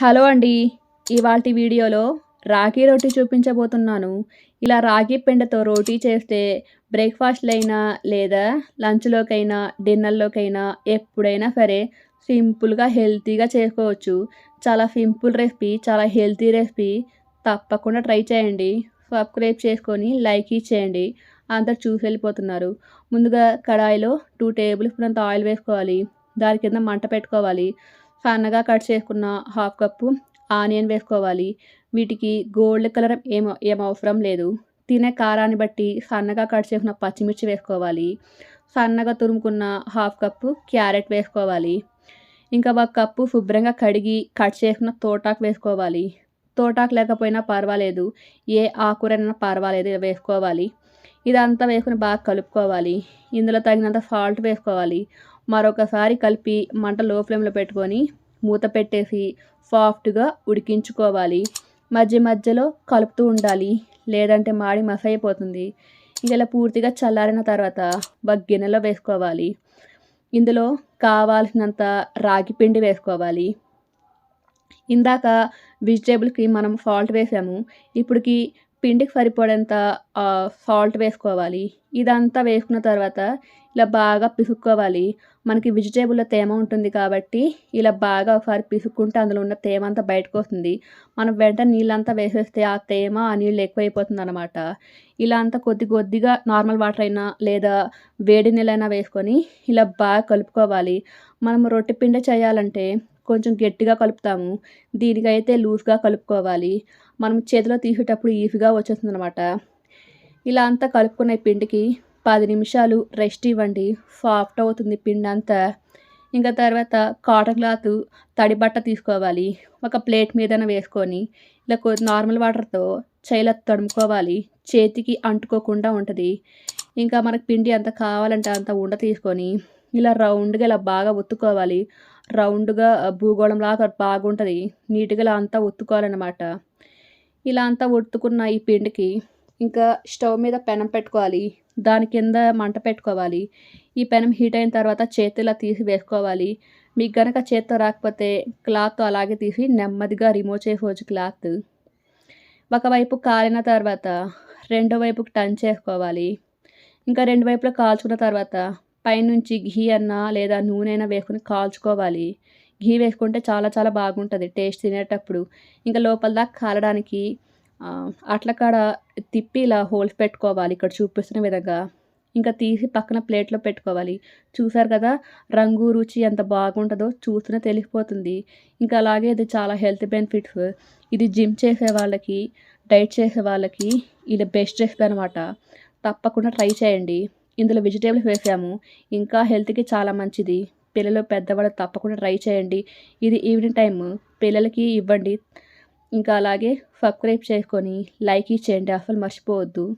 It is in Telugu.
హలో అండి. ఇవాళ వీడియోలో రాగి రోటీ చూపించబోతున్నాను. ఇలా రాగి పిండితో రోటీ చేస్తే బ్రేక్ఫాస్ట్లైనా లేదా లంచ్లోకైనా డిన్నర్లోకైనా ఎప్పుడైనా సరే సింపుల్గా హెల్తీగా చేసుకోవచ్చు. చాలా సింపుల్ రెసిపీ చాలా హెల్తీ రెసిపీ. తప్పకుండా ట్రై చేయండి. సబ్స్క్రైబ్ చేసుకొని లైక్ ఇచ్చేయండి. అందరు చూసి వెళ్ళిపోతున్నారు. ముందుగా కడాయిలో టూ టేబుల్ స్పూన్ ఆయిల్ వేసుకోవాలి. దాని కింద మంట పెట్టుకోవాలి. సన్నగా కట్ చేసుకున్న హాఫ్ కప్పు ఆనియన్ వేసుకోవాలి. వీటికి గోల్డ్ కలర్ ఏం ఏం అవసరం లేదు. తినే కారాన్ని బట్టి సన్నగా కట్ చేసుకున్న పచ్చిమిర్చి వేసుకోవాలి. సన్నగా తురుముకున్న హాఫ్ కప్పు క్యారెట్ వేసుకోవాలి. ఇంకా ఒక కప్పు శుభ్రంగా కడిగి కట్ చేసుకున్న తోటాకు వేసుకోవాలి. తోటాకు లేకపోయినా పర్వాలేదు. ఏ ఆకురైనా పర్వాలేదు వేసుకోవాలి. ఇదంతా వేసుకుని బాగా కలుపుకోవాలి. ఇందులో తగినంత సాల్ట్ వేసుకోవాలి. మరొకసారి కలిపి మంట లో ఫ్లేమ్లో పెట్టుకొని మూత పెట్టేసి సాఫ్ట్గా ఉడికించుకోవాలి. మధ్య మధ్యలో కలుపుతూ ఉండాలి. లేదంటే మాడి మసైపోతుంది ఇలా పూర్తిగా చల్లారిన తర్వాత ఒక గిన్నెలో వేసుకోవాలి. ఇందులో కావాల్సినంత రాగి పిండి వేసుకోవాలి. ఇందాక వెజిటేబుల్కి మనం సాల్ట్ వేసాము. ఇప్పటికి పిండికి సరిపడేంత సాల్ట్ వేసుకోవాలి. ఇదంతా వేసుకున్న తర్వాత ఇలా బాగా పిసుక్కోవాలి. మనకి వెజిటేబుల్లో తేమ ఉంటుంది కాబట్టి ఇలా బాగా ఒకసారి పిసుక్కుంటే అందులో ఉన్న తేమ అంతా బయటకు వస్తుంది. మనం వెంట నీళ్ళంతా వేసేస్తే ఆ తేమ ఆ నీళ్ళు ఎక్కువైపోతుంది అనమాట ఇలా అంతా కొద్ది కొద్దిగా నార్మల్ వాటర్ అయినా లేదా వేడి నీళ్ళైనా వేసుకొని ఇలా బాగా కలుపుకోవాలి. మనం రొట్టె పిండి చేయాలంటే కొంచెం గట్టిగా కలుపుతాము. దీనికైతే లూజ్గా కలుపుకోవాలి. మనం చేతిలో తీసేటప్పుడు ఈజీగా వచ్చేస్తుంది అనమాట ఇలా అంతా కలుపుకునే పిండికి పది నిమిషాలు రెస్ట్ ఇవ్వండి. సాఫ్ట్ అవుతుంది పిండి అంతా. ఇంకా తర్వాత కాటన్ క్లాత్ తడి బట్ట తీసుకోవాలి. ఒక ప్లేట్ మీదన వేసుకొని ఇలా నార్మల్ వాటర్తో చైల తడుముకోవాలి. చేతికి అంటుకోకుండా ఉంటుంది. ఇంకా మనకు పిండి అంత కావాలంటే అంత ఉండ తీసుకొని ఇలా రౌండ్గా ఇలా బాగా ఒత్తుకోవాలి. రౌండ్గా భూగోళం లాగా బాగుంటుంది. నీట్గా ఇలా అంతా ఒత్తుకోవాలన్నమాట. ఇలా అంతా ఒత్తుకున్న ఈ పిండికి ఇంకా స్టవ్ మీద పెనం పెట్టుకోవాలి. దాని కింద మంట పెట్టుకోవాలి. ఈ పెనం హీట్ అయిన తర్వాత చేతిలా తీసి వేసుకోవాలి. మీకు కనుక చేత్తో రాకపోతే క్లాత్ అలాగే తీసి నెమ్మదిగా రిమూవ్ చేసుకోవచ్చు క్లాత్. ఒకవైపు కాలిన తర్వాత రెండో వైపుకి టర్న్ చేసుకోవాలి. ఇంకా రెండు వైపులా కాల్చుకున్న తర్వాత పైనుంచి ఘీ అన్న లేదా నూనె అయినా వేసుకుని కాల్చుకోవాలి. ఘీ వేసుకుంటే చాలా చాలా బాగుంటుంది టేస్ట్ తినేటప్పుడు. ఇంకా లోపల దాకా కాలడానికి అట్ల కాడ తిప్పి ఇలా హోల్స్ పెట్టుకోవాలి. ఇక్కడ చూపిస్తున్న విధంగా. ఇంకా తీసి పక్కన ప్లేట్లో పెట్టుకోవాలి. చూసారు కదా రంగు రుచి ఎంత బాగుంటుందో చూస్తూనే తెలిసిపోతుంది. ఇంకా అలాగే ఇది చాలా హెల్త్ బెనిఫిట్స్. ఇది జిమ్ చేసే వాళ్ళకి డైట్ చేసే వాళ్ళకి ఇది బెస్ట్ రెసిపీ అనమాట తప్పకుండా ట్రై చేయండి. ఇందులో వెజిటేబుల్స్ వేసాము. ఇంకా హెల్త్కి చాలా మంచిది. పిల్లలు పెద్దవాళ్ళు తప్పకుండా ట్రై చేయండి. ఇది ఈవినింగ్ టైం పిల్లలకి ఇవ్వండి. ఇంకా అలాగే సబ్స్క్రైబ్ చేసుకొని లైక్ ఇచ్చేయండి. అసలు మర్చిపోవద్దు.